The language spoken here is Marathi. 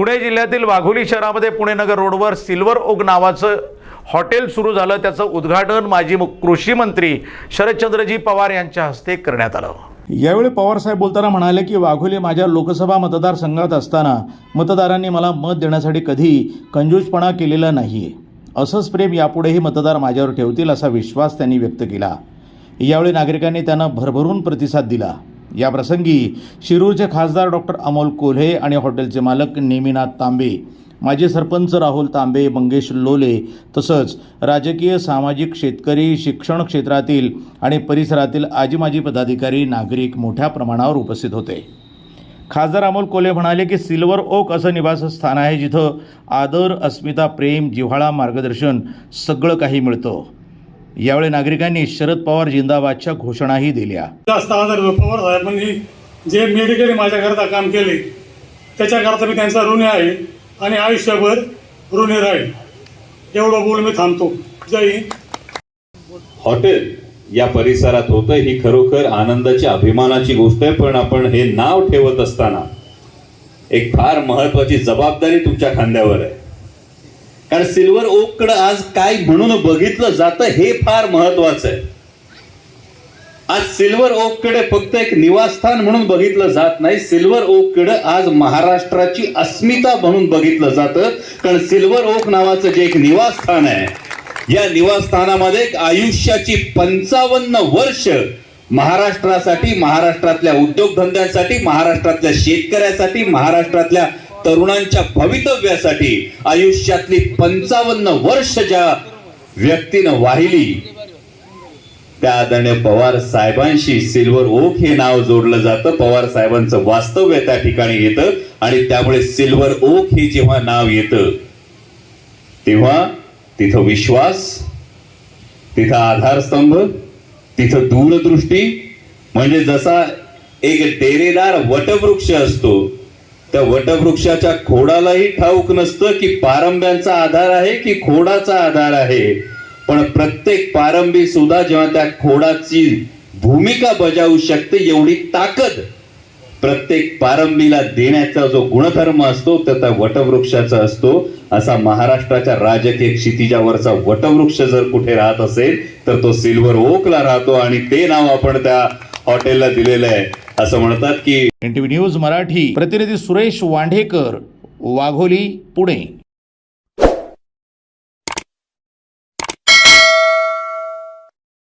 पुणे जिल्ह्यातील वाघोली शहरामध्ये पुणे नगर रोडवर सिल्वर ओग नावाचं हॉटेल सुरू झालं. त्याचं उद्घाटन माजी मु- कृषी मंत्री शरदचंद्रजी पवार यांच्या हस्ते करण्यात आलं. यावेळी पवारसाहेब बोलताना म्हणाले की वाघोली माझ्या लोकसभा मतदारसंघात असताना मतदारांनी मला मत देण्यासाठी कधी कंजूसपणा केलेला नाही असंच प्रेम यापुढेही मतदार माझ्यावर ठेवतील असा विश्वास त्यांनी व्यक्त केला. यावेळी नागरिकांनी त्यांना भरभरून प्रतिसाद दिला. याप्रसंगी शिरूरचे खासदार डॉक्टर अमोल कोल्हे आणि हॉटेलचे मालक नेमिनाथ तांबे माजी सरपंच राहुल तांबे मंगेश लोले तसंच राजकीय सामाजिक शेतकरी शिक्षण क्षेत्रातील आणि परिसरातील आजी माजी पदाधिकारी नागरिक मोठ्या प्रमाणावर उपस्थित होते. खासदार अमोल कोल्हे म्हणाले की सिल्वर ओक असं निवासस्थान आहे जिथं आदर अस्मिता प्रेम जिव्हाळा मार्गदर्शन सगळं काही मिळतं. यावेळी नागरिकांनी शरद पवार जिंदाबादच्या घोषणाही दिल्या. जास्त आदर पवार साहेबांनी जे मेडिकली माझ्याकरता काम केले त्याच्याकरता मी त्यांचा ऋणी आहे आणि आयुष्यभर ऋणी राहील एवढं बोल मी थांबतो. जय हिंद. हॉटेल या परिसरात होतं ही खरोखर आनंदाची अभिमानाची गोष्ट आहे पण आपण हे नाव ठेवत असताना एक फार महत्वाची जबाबदारी तुमच्या खांद्यावर आहे. कारण सिल्वर ओककडं आज काय म्हणून बघितलं जातं हे फार महत्वाचं आहे. आज सिल्वर ओककडे फक्त एक निवासस्थान म्हणून बघितलं जात नाही सिल्वर ओककडे आज महाराष्ट्राची अस्मिता म्हणून बघितलं जातं. कारण सिल्वर ओक नावाचं जे एक निवासस्थान आहे या निवासस्थानामध्ये एक आयुष्याची पंचावन्न वर्ष महाराष्ट्रासाठी महाराष्ट्रातल्या उद्योगधंद्यांसाठी महाराष्ट्रातल्या शेतकऱ्यासाठी महाराष्ट्रातल्या तरुणांच्या भवितव्यासाठी आयुष्यातली पंचावन्न वर्ष ज्या व्यक्तीनं वाहिली त्या आदरणीय पवार साहेबांशी सिल्वर ओक हे नाव जोडलं जातं. पवार साहेबांचं वास्तव्य त्या ठिकाणी येतं आणि त्यामुळे सिल्वर ओक हे जेव्हा नाव येतं तेव्हा तिथं विश्वास तिथं आधारस्तंभ तिथं दूरदृष्टी. म्हणजे जसा एक डेरेदार वटवृक्ष असतो त्या वटवृक्षाच्या खोडालाही ठाऊक नसतं की पारंब्यांचा आधार आहे की खोडाचा आधार आहे. पण प्रत्येक पारंबी सुद्धा जेव्हा त्या खोडाची भूमिका बजावू शकते एवढी ताकद प्रत्येक पारंबीला देण्याचा जो गुणधर्म असतो तो त्या वटवृक्षाचा असतो. असा महाराष्ट्राच्या राजकीय क्षितिजावरचा वटवृक्ष जर कुठे राहत असेल तर तो सिल्वर ओकला राहतो आणि ते नाव आपण त्या हॉटेलला दिलेलं आहे. असं म्हणतात की एनटीव्ही न्यूज मराठी प्रतिनिधी सुरेश वांढेकर वाघोली पुणे.